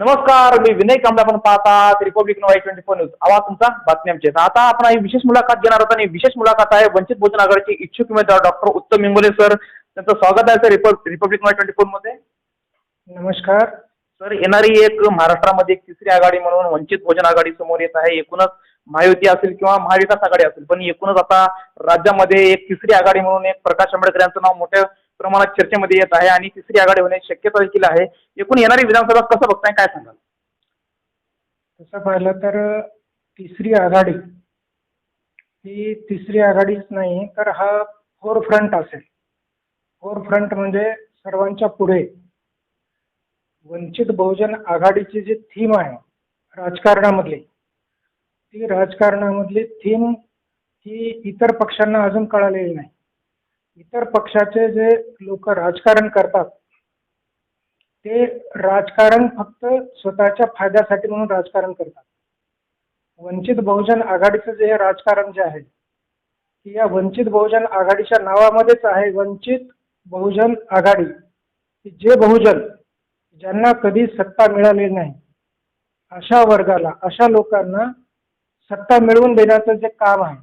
नमस्कार मी विनय कांबळे आपण पाहतात Republic Y twenty four news आवाज तुमचा बातमी आमची. आता आपण ही विशेष मुलाखत घेणार आहोत आणि विशेष मुलाखत आहे वंचित बहुजन आघाडीचे इच्छुक उमेदवार डॉक्टर उत्तम इंगोले सर. त्यांचं स्वागत आहे सर रिपब रिपब्लिक वाय ट्वेंटी फोरमध्ये. नमस्कार. सर येणारी एक महाराष्ट्रामध्ये एक तिसरी आघाडी म्हणून वंचित बहुजन आघाडी समोर येत आहे. एकूणच महायुती असेल किंवा महाविकास आघाडी असेल पण एकूणच आता राज्यामध्ये एक तिसरी आघाडी म्हणून एक प्रकाश आंबेडकर यांचं नाव मोठ्या प्रमाणात चर्चेमध्ये येत आहे आणि तिसरी आघाडी होण्याची शक्यता देखील आहे. एकूण येणारी विधानसभा कसं बघताय काय सांगाल? तसं पाहिलं तर तिसरी आघाडी ही तिसरी आघाडीच नाही तर हा फोर फ्रंट असेल. फोर फ्रंट म्हणजे सर्वांच्या पुढे. वंचित बहुजन आघाडीची जी थीम आहे राजकारणामधली ती राजकारणामधली थीम ही इतर पक्षांना अजून कळालेली नाही. इतर पक्षाचे जे लोक राजकारण करतात ते राजकारण फक्त स्वतःच्या फायद्यासाठी म्हणून राजकारण करतात. वंचित बहुजन आघाडीचं जे हे राजकारण जे आहे की या वंचित बहुजन आघाडीच्या नावामध्येच आहे. वंचित बहुजन आघाडी की जे बहुजन ज्यांना कधी सत्ता मिळाली नाही अशा वर्गाला अशा लोकांना सत्ता मिळवून देण्याचं जे काम आहे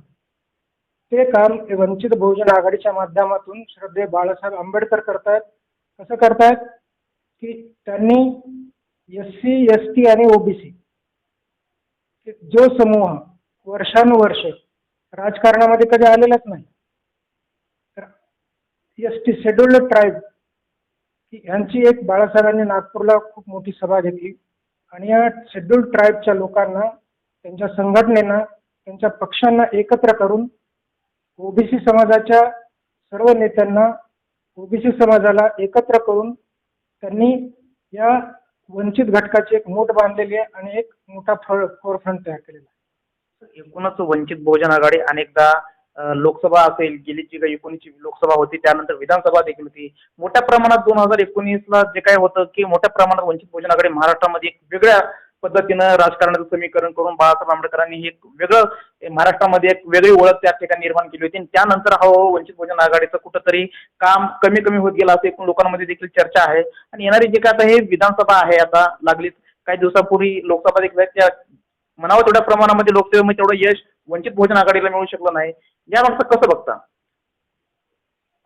ते काम हे वंचित बहुजन आघाडीच्या माध्यमातून श्रद्धे बाळासाहेब आंबेडकर करतायत. कसं करतायत? की त्यांनी एस सी एस टी आणि ओबीसी जो समूह वर्षानुवर्ष राजकारणामध्ये कधी आलेलाच नाही तर एस टी शेड्युल्ड ट्राईब की यांची एक बाळासाहेबांनी नागपूरला खूप मोठी सभा घेतली. आणि या शेड्युल्ड ट्राईबच्या लोकांना त्यांच्या संघटनेना त्यांच्या पक्षांना एकत्र करून ओबीसी समाजाच्या सर्व नेत्यांना ओबीसी समाजाला एकत्र करून त्यांनी या वंचित घटकाची एक मोठ बांधलेली आहे आणि एक मोठा फळ फोरफ्रंट तयार केलेला आहे. एकूणच वंचित बहुजन आघाडी अनेकदा लोकसभा असेल गेली जी काही एकोणीसची लोकसभा होती त्यानंतर विधानसभा देखील होती. मोठ्या प्रमाणात दोन हजार एकोणीसला जे काय होतं की मोठ्या प्रमाणात वंचित बहुजन आघाडी महाराष्ट्रामध्ये एक वेगळ्या पद्धतीनं राजकारणाचं समीकरण करून बाळासाहेब आंबेडकरांनी हे एक वेगळं महाराष्ट्रामध्ये एक वेगळी ओळख त्या ठिकाणी निर्माण केली होती. आणि त्यानंतर हळूहळू वंचित बहुजन आघाडीचं कुठंतरी काम कमी कमी होत गेलं असं एकूण लोकांमध्ये देखील चर्चा आहे. आणि येणारी जे काय आता हे विधानसभा आहे आता लागलीच काही दिवसापूर्वी लोकसभा देखील त्या म्हणावं तेवढ्या प्रमाणामध्ये लोकसेवेमध्ये तेवढं यश वंचित बहुजन आघाडीला मिळू शकलं नाही. या मागचं कसं बघता?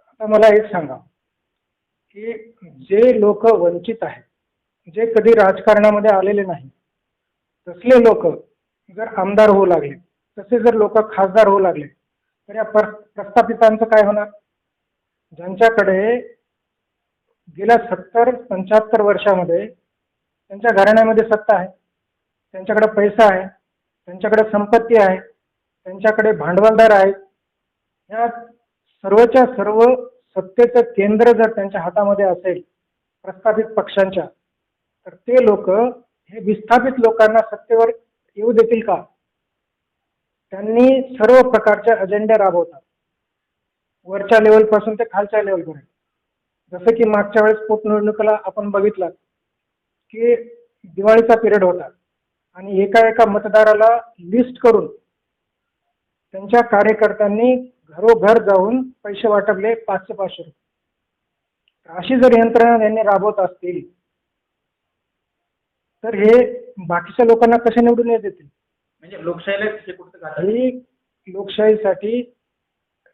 आता मला एक सांगा की जे लोक वंचित आहेत जे कधी राजकारणामध्ये आलेले नाही तसले लोक जर आमदार होऊ लागले तसे जर लोक खासदार होऊ लागले तर या पर प्रस्थापितांचं काय होणार? ज्यांच्याकडे गेल्या सत्तर पंच्याहत्तर वर्षामध्ये त्यांच्या घराण्यामध्ये सत्ता आहे त्यांच्याकडे पैसा आहे त्यांच्याकडे संपत्ती आहे त्यांच्याकडे भांडवलदार आहेत या सर्वच्या सर्व सत्तेचं केंद्र जर त्यांच्या हातामध्ये असेल प्रस्थापित पक्षांच्या तर ते लोक हे विस्थापित लोकांना सत्तेवर येऊ देतील का? त्यांनी सर्व प्रकारच्या अजेंडे राबवतात. वरच्या लेवलपासून ते खालच्या लेवलपर्यंत जसं की मागच्या वेळेस पोटनिवडणुकीला आपण बघितलं की दिवाळीचा पिरियड होता. आणि एका एका मतदाराला लिस्ट करून त्यांच्या कार्यकर्त्यांनी घरोघर जाऊन पैसे वाटपले पाचशे पाचशे रुपये. अशी जर यंत्रणा त्यांनी राबवत असतील तर हे बाकीच्या लोकांना कसे निवडून येत येतील म्हणजे लोकशाहीला हे कुठं ही लोकशाहीसाठी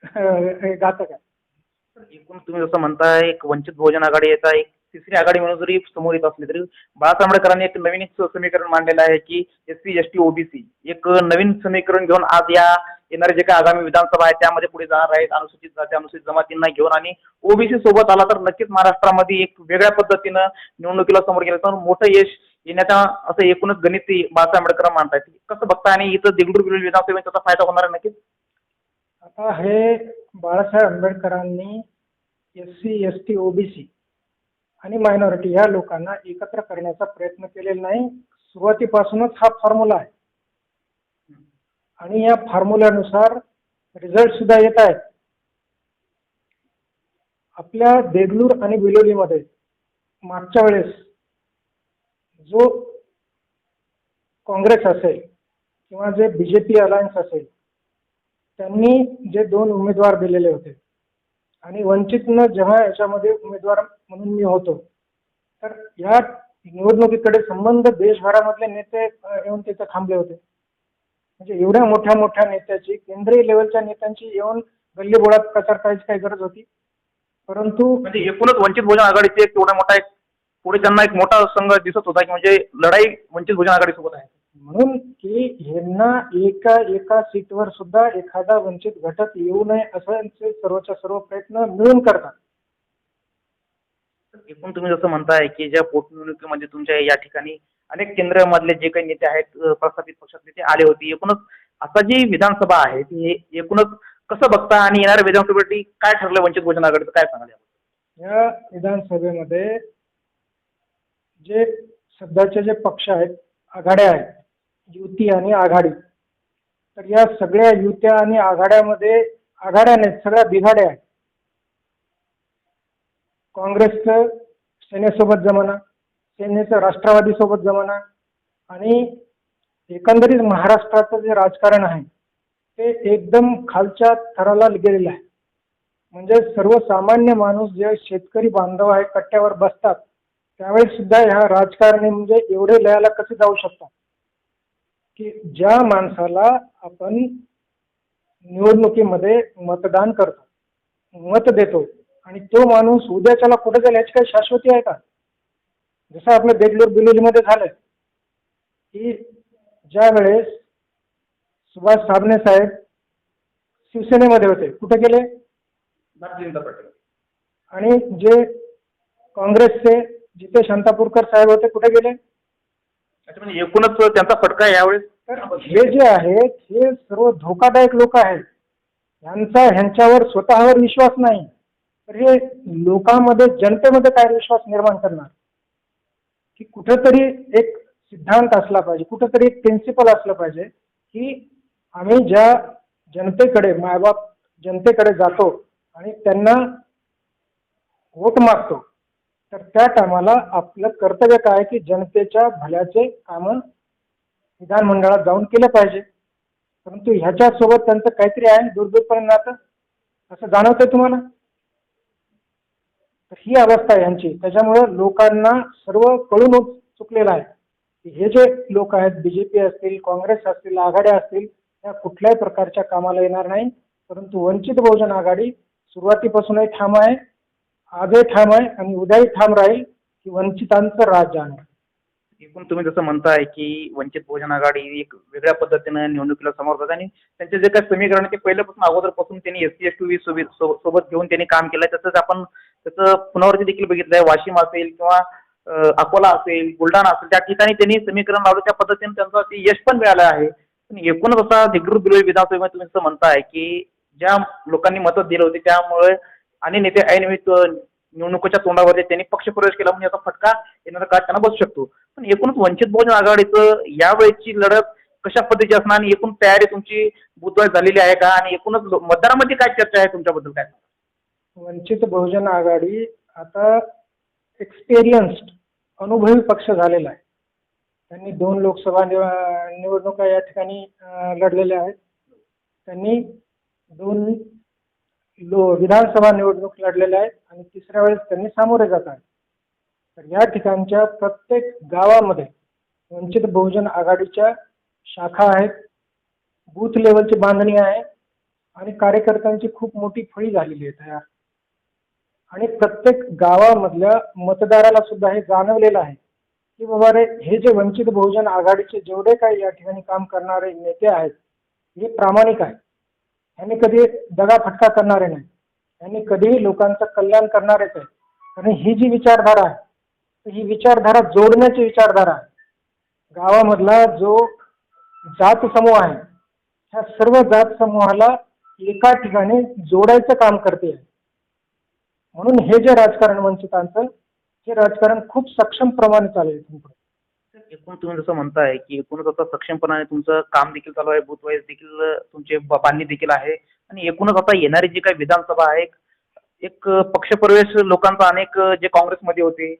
अं, घातक आहे एकूण तुम्ही जसं म्हणताय एक वंचित बहुजन आघाडी येत आहे एक तिसरी आघाडी म्हणून जरी समोर येत असली तरी बाळासाहेब आंबेडकरांनी एक नवीन एक समीकरण मांडलेलं आहे की S C S T OBC. एक नवीन समीकरण घेऊन आज या येणारे जे काही आगामी विधानसभा आहे त्यामध्ये पुढे जाणार आहेत अनुसूचित जाती अनुसूचित जमातींना घेऊन आणि ओबीसी सोबत आला तर नक्कीच महाराष्ट्रामध्ये एक वेगळ्या पद्धतीनं निवडणुकीला समोर गेलं तर मोठं यश येण्याचा असं एकूणच गणित बाळासाहेब आंबेडकर मानतायत कसं बघता आणि इथं देगलूर बिलूर विधानसभेत त्याचा फायदा होणार आहे नक्कीच आता हे बाळासाहेब आंबेडकरांनी S C S T OBC आणि मायनॉरिटी ह्या लोकांना एकत्र करण्याचा प्रयत्न केलेला नाही. सुरुवातीपासूनच हा फॉर्म्युला आहे. आणि या फॉर्म्युल्यानुसार रिझल्ट सुद्धा येत आहेत. आपल्या देगलूर आणि बिलोलीमध्ये मागच्या वेळेस जो काँग्रेस असेल किंवा जे बी जे पी अलायन्स असेल त्यांनी जे दोन उमेदवार दिलेले होते आणि वंचितनं जेव्हा याच्यामध्ये उमेदवार म्हणून मी होतो तर या निवडणुकीकडे संबंध देशभरामधले नेते येऊन तिथे थांबले होते. म्हणजे एवढ्या मोठ्या मोठ्या नेत्याची केंद्रीय लेवलच्या नेत्यांची येऊन गल्लीबोळात प्रचार करायची काही गरज होती. परंतु म्हणजे एकूणच वंचित बहुजन आघाडीची एक तेवढा मोठा एक पुढे त्यांना एक मोठा संघ दिसत होता की म्हणजे लढाई वंचित बहुजन आघाडीसोबत आहे म्हणून की ह्यांना एका एका सीटवर सुद्धा एखादा वंचित घटक येऊ नये असं सर्वच्या सर्व प्रयत्न मिळून करतात एकूण तुम्ही जसं म्हणताय की ज्या पोटनिवडणुकीमध्ये तुमच्या या ठिकाणी अनेक केंद्रामधले जे काही नेते आहेत प्रस्थापित पक्षातले ते आले होते एकूणच आता जी विधानसभा आहे ती एकूणच कसं बघता आणि येणाऱ्या विधानसभेसाठी काय ठरलं वंचित बहुजन आघाडीचं काय सांगाल? या विधानसभेमध्ये जे सध्याचे जे पक्ष आहेत आघाड्या आहेत युती आणि आघाडी तर या सगळ्या युत्या आणि आघाड्यामध्ये आघाड्या नाहीत सगळ्या बिघाड्या आहेत. काँग्रेसचं सेनेसोबत जमाना सेनेचं राष्ट्रवादीसोबत जमाना आणि एकंदरीत महाराष्ट्राचं जे राजकारण आहे ते एकदम खालच्या थराला गेलेलं आहे. म्हणजे सर्वसामान्य माणूस जे शेतकरी बांधव आहे कट्ट्यावर बसतात त्यावेळेस सुद्धा ह्या राजकारणी म्हणजे एवढे लयाला कसे जाऊ शकतात? की ज्या माणसाला आपण निवडणुकीमध्ये मतदान करतो मत देतो आणि तो माणूस उद्याच्याला कुठे जाईल याची काही शाश्वती आहे का? जसं आपलं देगलूर बिलोलीमध्ये झालंय की ज्या वेळेस सुभाष साबणे साहेब शिवसेनेमध्ये होते कुठे गेले? भारतीय जनता पार्टी आणि जे काँग्रेसचे जिथे शांतापूरकर साहेब होते कुठे गेले? अच्छा म्हणजे एकूणच त्यांचा फटका यावेळेस? तर हे जे आहेत हे सर्व धोकादायक लोक आहेत. यांचा ह्यांच्यावर स्वतःवर विश्वास नाही. तर हे लोकांमध्ये जनतेमध्ये काय विश्वास निर्माण करणार? की कुठेतरी एक सिद्धांत असला पाहिजे कुठेतरी एक प्रिन्सिपल असलं पाहिजे की आम्ही ज्या जनतेकडे मायबाप जनतेकडे जातो आणि त्यांना वोट मागतो तर त्या टायमाला आपलं कर्तव्य काय की जनतेच्या भल्याचे कामं विधानमंडळात जाऊन केलं पाहिजे. परंतु ह्याच्यासोबत त्यांचं काहीतरी आहे दूरदूरपर्यंत नातं असं जाणवतंय तुम्हाला? तर ही अवस्था आहे यांची. त्याच्यामुळं लोकांना सर्व कळून चुकलेलं आहे. की हे जे लोक आहेत बीजेपी असतील काँग्रेस असतील आघाड्या असतील त्या कुठल्याही प्रकारच्या कामाला येणार नाही परंतु वंचित बहुजन आघाडी सुरुवातीपासूनही ठाम आहे. आजही ठाम आहे आणि उद्याही ठाम राहील की वंचितांचं राज जाणार एकूण तुम्ही जसं म्हणताय की वंचित बहुजन आघाडी एक वेगळ्या पद्धतीनं निवडणुकीला समोर जात आणि त्यांचे जे काही समीकरण आहे ते पहिल्यापासून अगोदरपासून त्यांनी एस सी एस टी सोबत घेऊन त्यांनी काम केलंय. तसंच आपण त्याचं पुनरावृत्ती देखील बघितलंय. वाशिम असेल किंवा अकोला असेल बुलढाणा असेल त्या ठिकाणी त्यांनी समीकरण लावलं. त्या पद्धतीने त्यांचं ते यश पण मिळालं आहे. पण एकूणच असा दिग्रूर बिलोई विधानसभेमध्ये तुम्ही जसं म्हणताय की ज्या लोकांनी मतं दिलं होती त्यामुळे आणि नेते ऐनवेळी निवडणुकीच्या तोंडावर त्यांनी पक्षप्रवेश केला म्हणजे याचा फटका येणारा काळ त्यांना बसू शकतो. पण एकूणच वंचित बहुजन आघाडीचं यावेळेची लढत कशा पद्धतीची असणार आणि एकूण तयारी तुमची बुधवार झालेली आहे का? आणि एकूणच मतदारामध्ये काय चर्चा आहे तुमच्याबद्दल काय? वंचित बहुजन आघाडी आता एक्सपिरियन्स्ड अनुभवी पक्ष झालेला आहे. त्यांनी दोन लोकसभा निव- निवडणुका या ठिकाणी लढलेल्या आहेत. त्यांनी दोन लो विधानसभा निवडणूक लढलेल्या आहेत आणि तिसऱ्या वेळेस त्यांनी सामोरे जात आहेत. तर या ठिकाणच्या प्रत्येक गावामध्ये वंचित बहुजन आघाडीच्या शाखा आहेत बूथ लेवलची बांधणी आहे आणि कार्यकर्त्यांची खूप मोठी फळी झालेली आहे तयार. आणि प्रत्येक गावामधल्या मतदाराला सुद्धा हे जाणवलेलं आहे की बाबा रे हे जे वंचित बहुजन आघाडीचे जेवढे काही या ठिकाणी काम करणारे नेते आहेत हे प्रामाणिक आहेत. यांनी कधी दगाफटका करणारे नाही. यांनी कधीही लोकांचं कल्याण करणारेच आहे आणि ही जी विचारधारा आहे तर ही विचारधारा जोडण्याची विचारधारा आहे. गावामधला जो जात समूह आहे ह्या सर्व जात समूहाला एका ठिकाणी जोडायचं काम करते. म्हणून हे जे राजकारण वंचितांचं हे राजकारण खूप सक्षम प्रमाणे चालेल एकूण तुम्ही जसं म्हणताय की एकूणच आता सक्षमपणाने तुमचं काम देखील चालू आहे बूथ वाईज देखील तुमचे बांधणी देखील आहे. आणि एकूणच आता येणारी जी काही विधानसभा आहे एक पक्षप्रवेश लोकांचा अनेक जे काँग्रेसमध्ये होते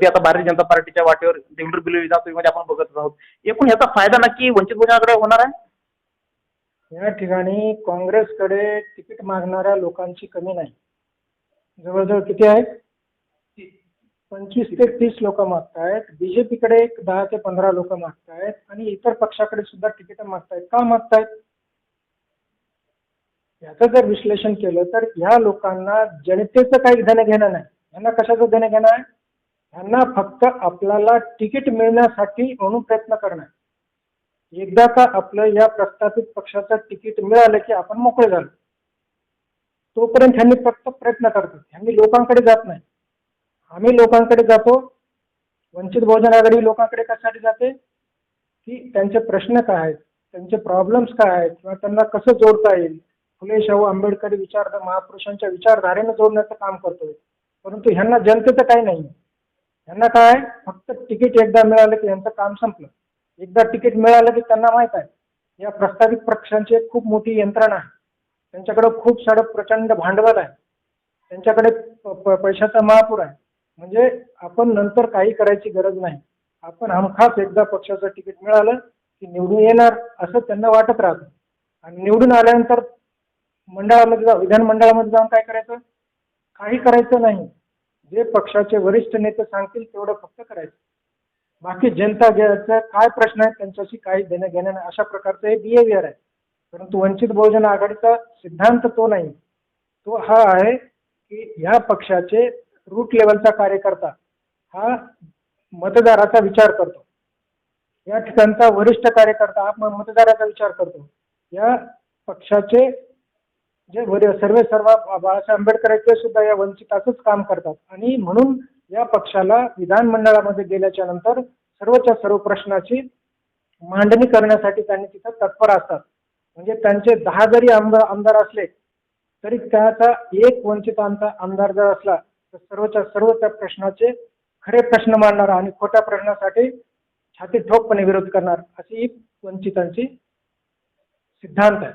ते आता भारतीय जनता पार्टीच्या वाटेवर देवडूर बिलो विधानसभेमध्ये आपण बघत आहोत. एकूण याचा फायदा नक्की वंचित बहुजनाकडे होणार आहे? या ठिकाणी काँग्रेसकडे तिकीट मागणाऱ्या लोकांची कमी नाही. जवळजवळ किती आहेत पंचवीस ते तीस लोक मागतायत. बीजेपीकडे एक दहा ते पंधरा लोक मागतायत आणि इतर पक्षाकडे सुद्धा तिकीट मागतायत. का मागतायत? याचं जर विश्लेषण केलं तर ह्या लोकांना जनतेचं काही देणं घेणं नाही. यांना कशाचं देणं घेणं आहे? यांना फक्त आपल्याला तिकीट मिळण्यासाठी म्हणून प्रयत्न करणार एकदा का आपलं या प्रस्थापित पक्षाचं तिकीट मिळालं की आपण मोकळे झालो. तोपर्यंत ह्यांनी फक्त प्रयत्न करतात. ह्यांनी लोकांकडे जात नाही. आम्ही लोकांकडे जातो वंचित बहुजन आघाडी लोकांकडे कशासाठी जाते? की त्यांचे प्रश्न काय आहेत? त्यांचे प्रॉब्लेम्स काय आहेत? किंवा त्यांना कसं जोडता येईल? फुले शाहू आंबेडकरी विचार महापुरुषांच्या विचारधारेनं जोडण्याचं काम करतोय. परंतु ह्यांना जनतेचं काही नाही. ह्यांना काय? आहे? फक्त तिकीट एकदा मिळालं की यांचं काम संपलं. एकदा तिकीट मिळालं की त्यांना माहीत आहे. या प्रस्तावित पक्षांची एक खूप मोठी यंत्रणा आहे. त्यांच्याकडे खूप सारं प्रचंड भांडवल आहे. त्यांच्याकडे प- प- पैशाचा महापूर आहे. म्हणजे आपण नंतर काही करायची गरज नाही. आपण हमखास एकदा पक्षाचं तिकीट मिळालं की निवडून येणार असं त्यांना वाटत राहतं. आणि निवडून आल्यानंतर मंडळामध्ये जा विधानमंडळामध्ये जाऊन काय करायचं? काही करायचं नाही. जे पक्षाचे वरिष्ठ नेते सांगतील तेवढं फक्त करायचं. बाकी जनता ज्याचा काय प्रश्न आहे त्यांच्याशी काही देणं घेणं नाही. अशा प्रकारचं हे बिहेवियर आहे. परंतु वंचित बहुजन आघाडीचा सिद्धांत तो नाही. तो हा आहे की ह्या पक्षाचे रूट लेवलचा कार्यकर्ता हा मतदाराचा विचार करतो. या ठिकाणचा वरिष्ठ कार्यकर्ता हा मतदाराचा विचार करतो. या पक्षाचे जे सर्वे सर्व बाळासाहेब आंबेडकर आहेत ते सुद्धा या वंचिताचंच काम करतात. आणि म्हणून या पक्षाला विधानमंडळामध्ये गेल्याच्यानंतर सर्वच्या सर्व प्रश्नाची मांडणी करण्यासाठी त्यांनी तिथं तत्पर असतात. म्हणजे त्यांचे दहा जरी आमदार आमदार असले तरी त्याचा एक वंचितांचा आमदार जर असला सर्वच्या सर्व त्या प्रश्नाचे खरे प्रश्न मांडणार आणि खोट्या प्रश्नासाठी छाती ठोकपणे विरोध करणार अशी वंचितांची सिद्धांत आहे.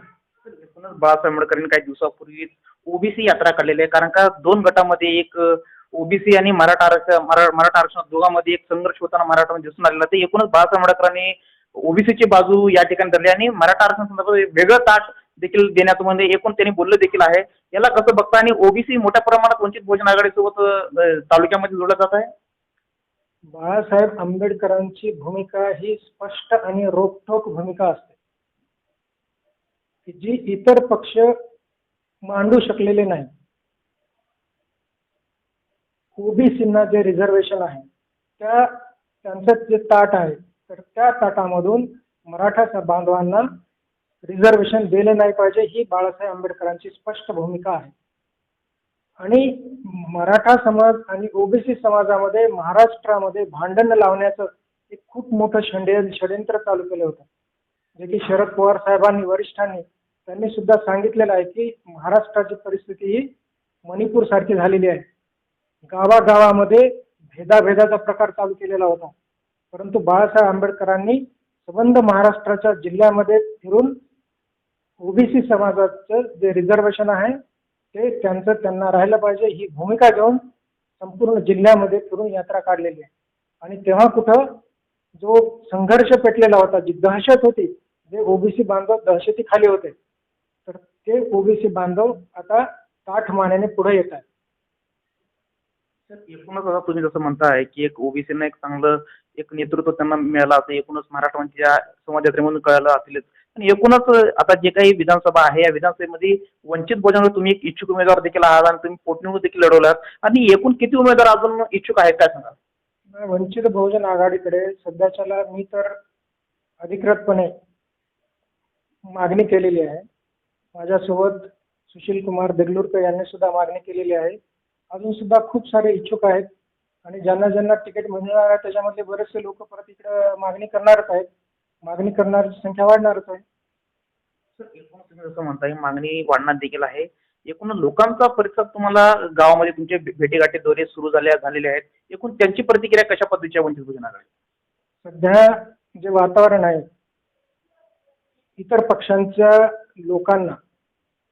एकूणच बाळासाहेब आंबेडकरांनी काही दिवसापूर्वी ओबीसी यात्रा काढलेली आहे. कारण का दोन गटामध्ये एक ओबीसी आणि मराठा आरक्षण मरा- मराठा आरक्षण दोघांमध्ये एक संघर्ष होताना मराठामध्ये दिसून आलेला ते एकूणच बाळासाहेब आंबेडकरांनी ओबीसीची बाजू या ठिकाणी धरली आणि मराठा आरक्षण संदर्भात वेगळं ताट देखील देण्यात म्हणजे एकूण त्यांनी बोललं देखील आहे. याला कसं बघता आणि ओबीसी मोठ्या प्रमाणात वंचित बहुजन आघाडीसोबत तालुक्यामध्ये जोडलं जात आहे? बाळासाहेब आंबेडकरांची भूमिका ही स्पष्ट आणि रोखठोक भूमिका असते. जी इतर पक्ष मांडू शकलेले नाही. ओबीसींना जे रिझर्वेशन आहे त्या त्यांचं जे ताट आहे तर त्या ताटामधून मराठा बांधवांना रिझर्वेशन दिले नाही पाहिजे ही बाळासाहेब आंबेडकरांची स्पष्ट भूमिका आहे. आणि मराठा समाज आणि ओबीसी समाजामध्ये महाराष्ट्रामध्ये भांडण लावण्याचं एक खूप मोठं षड्य षडयंत्र चालू केलं होतं. जे की शरद पवार साहेबांनी वरिष्ठांनी त्यांनी सुद्धा सांगितलेलं आहे की महाराष्ट्राची परिस्थिती ही मणिपूर सारखी झालेली आहे. गावागावामध्ये भेदाभेदाचा प्रकार चालू केलेला होता. परंतु बाळासाहेब आंबेडकरांनी संबंध महाराष्ट्राच्या जिल्ह्यामध्ये फिरून ओबीसी समाजाचं जे रिझर्वेशन आहे ते त्यांचं त्यांना राहिलं पाहिजे. ही भूमिका घेऊन संपूर्ण जिल्ह्यामध्ये फिरून यात्रा काढलेली आहे. आणि तेव्हा कुठं जो संघर्ष पेटलेला होता जी दहशत होती जे ओबीसी बांधव दहशतीखाली होते तर ते ओबीसी बांधव आता ताठ मानेने पुढे येत आहेत. तर एकूणच आता तुम्ही जसं म्हणताय की एक ओबीसीना एक चांगलं एक नेतृत्व त्यांना मिळालं असं एकूणच मराठवांच्या समाजयात्रेमधून कळालं असेलच. आणि एकूणच आता जे काही विधानसभा आहे या विधानसभेमध्ये वंचित बहुजन तुम्ही एक इच्छुक उमेदवार देखील आहात आणि तुम्ही पोटनिवडणूक देखील लढवलात. आणि एकूण किती उमेदवार अजून इच्छुक आहेत काय सांगा वंचित बहुजन आघाडीकडे सध्याच्याला मी तर अधिकृतपणे मागणी केलेली आहे. माझ्यासोबत सुशील कुमार देगलूरकर यांनी सुद्धा मागणी केलेली आहे. अजून सुद्धा खूप सारे इच्छुक आहेत. आणि ज्यांना ज्यांना तिकीट मिळणार आहे त्याच्यामधले बरेचसे लोक परत इकडं मागणी करणारच आहेत. मागणी करणाऱ्याची संख्या वाढणारच आहे. सर एकूणच तुम्ही जसं म्हणताय मागणी वाढणार देखील आहे. एकूण लोकांचा प्रतिसाद तुम्हाला गावामध्ये तुमचे भे- भेटीगाठी दौरे सुरू झाले झालेले आहेत. एकूण त्यांची प्रतिक्रिया कशा पद्धतीची आहे वंचित आघाडी? सध्या जे वातावरण आहे इतर पक्षांच्या लोकांना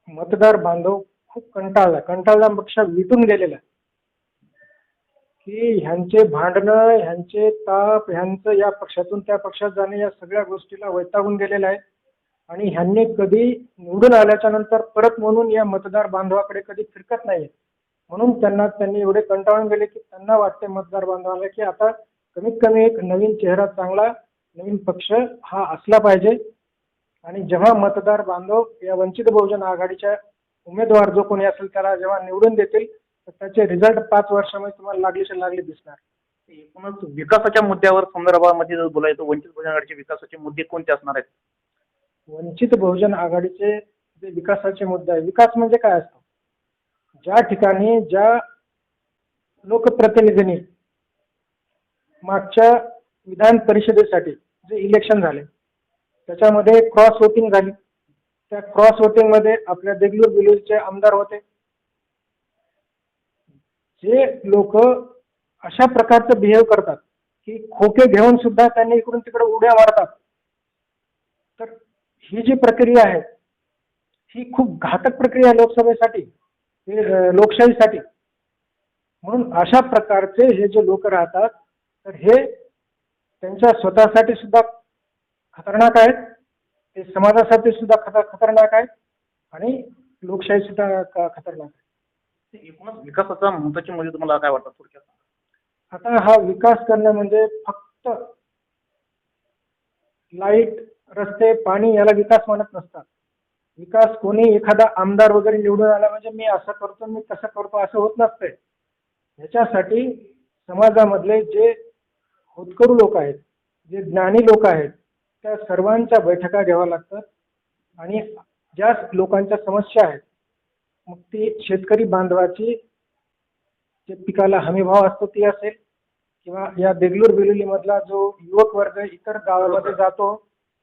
मतदार बांधव खूप कंटाळला. कंटाळल्यापेक्षा विटून गेलेला. आहे की ह्यांचे भांडणं ह्यांचे ताप ह्यांचं या पक्षातून त्या पक्षात जाणे या सगळ्या गोष्टीला वैतागून गेलेलं आहे. आणि ह्यांनी कधी निवडून आल्याच्यानंतर परत म्हणून या मतदार बांधवाकडे कधी फिरकत नाही म्हणून त्यांना त्यांनी एवढे कंटाळून गेले की त्यांना वाटते मतदार बांधवाला की आता कमीत कमी एक नवीन चेहरा चांगला नवीन पक्ष हा असला पाहिजे. आणि जेव्हा मतदार बांधव या वंचित बहुजन आघाडीच्या उमेदवार जो कोणी असेल त्याला जेव्हा निवडून देतील तर त्याचे रिझल्ट पाच वर्षामध्ये तुम्हाला लागलीचे लागले दिसणार. एकूणच विकासाच्या मुद्द्यावर संदर्भामध्ये जर बोलायचं वंचित बहुजन आघाडीचे विकासाचे मुद्दे कोणते असणार आहेत? वंचित बहुजन आघाडीचे जे विकासाचे मुद्दे आहे विकास म्हणजे काय असतो? ज्या ठिकाणी ज्या लोकप्रतिनिधींनी मागच्या विधान परिषदेसाठी जे इलेक्शन झाले त्याच्यामध्ये क्रॉस वोटिंग झाली. त्या क्रॉस वोटिंगमध्ये आपल्या देगलूर बिलूरचे आमदार होते. जे लोक अशा प्रकारचं बिहेव करतात की खोके घेऊन सुद्धा त्यांनी इकडून तिकडे उड्या मारतात. तर ही जी प्रक्रिया आहे ही खूप घातक प्रक्रिया लोकसभेसाठी लोकशाहीसाठी. म्हणून अशा प्रकारचे हे जे लोक राहतात तर हे त्यांच्या स्वतःसाठी सुद्धा खतरनाक आहेत ते समाजासाठी सुद्धा खतर खतरनाक आहेत आणि लोकशाही सुद्धा खतरनाक आहे. एकूणच विकासाचा महत्त्वाचे म्हणजे मुद्दे तुम्हाला काय वाटतात थोडक्यात? आता हा विकास करणं म्हणजे फक्त लाइट रस्ते पाणी याला विकास म्हणत नसतात. विकास कोणी एखादा आमदार वगैरे निवडून आला म्हणजे मी असं करतो मी तसं करतो असं होत नसतंय ह्याच्यासाठी समाजामधले जे होतकरू लोक आहेत जे ज्ञानी लोक आहेत त्या सर्वांच्या बैठका घ्याव्या लागतात. आणि ज्या लोकांच्या समस्या आहेत मग ती शेतकरी बांधवाची जे पिकाला हमीभाव असतो ती असेल किंवा या देगलूर बिलोलीमधला जो युवक वर्ग इतर गावामध्ये जातो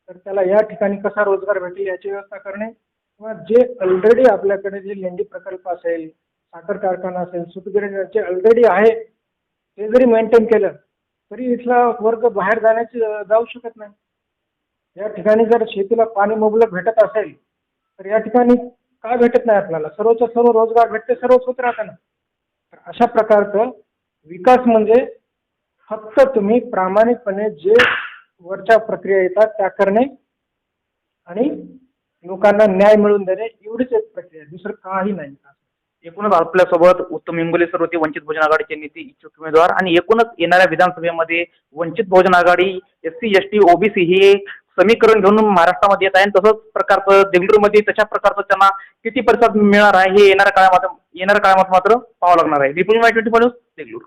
तर त्याला या ठिकाणी कसा रोजगार भेटेल याची व्यवस्था करणे किंवा जे ऑलरेडी आपल्याकडे जे लेंडी प्रकल्प असेल साखर कारखाना असेल सुतगिरणी जे ऑलरेडी आहे ते जरी मेंटेन केलं तरी इथला वर्ग बाहेर जाण्याची जाऊ शकत नाही. या ठिकाणी जर शेतीला पाणी मुबलक भेटत असेल तर या ठिकाणी का भेटत नाही आपल्याला? सर्वच्या सर्व रोजगार भेटते सर्वच होत राहतं ना तर अशा प्रकारचं विकास म्हणजे फक्त तुम्ही प्रामाणिकपणे जे वरच्या प्रक्रिया येतात त्या करणे आणि लोकांना न्याय मिळवून देणे एवढीच एक प्रक्रिया आहे. दुसरं काही नाही. एकूणच आपल्यासोबत उत्तम इंगोले सर होते वंचित बहुजन आघाडीचे नेते इच्छुक उमेदवार आणि एकूणच येणाऱ्या विधानसभेमध्ये Vanchit Bahujan Aghadi S C S T OBC हे समीकरण घेऊन महाराष्ट्रामध्ये येत आहे. आणि तसंच प्रकारचं देगलूरमध्ये तशा प्रकारचं त्यांना किती प्रतिसाद मिळणार आहे हे येणाऱ्या काळामध्ये येणाऱ्या काळामध्ये मात्र पाहावं लागणार आहे. Vipul my twenty Degloor.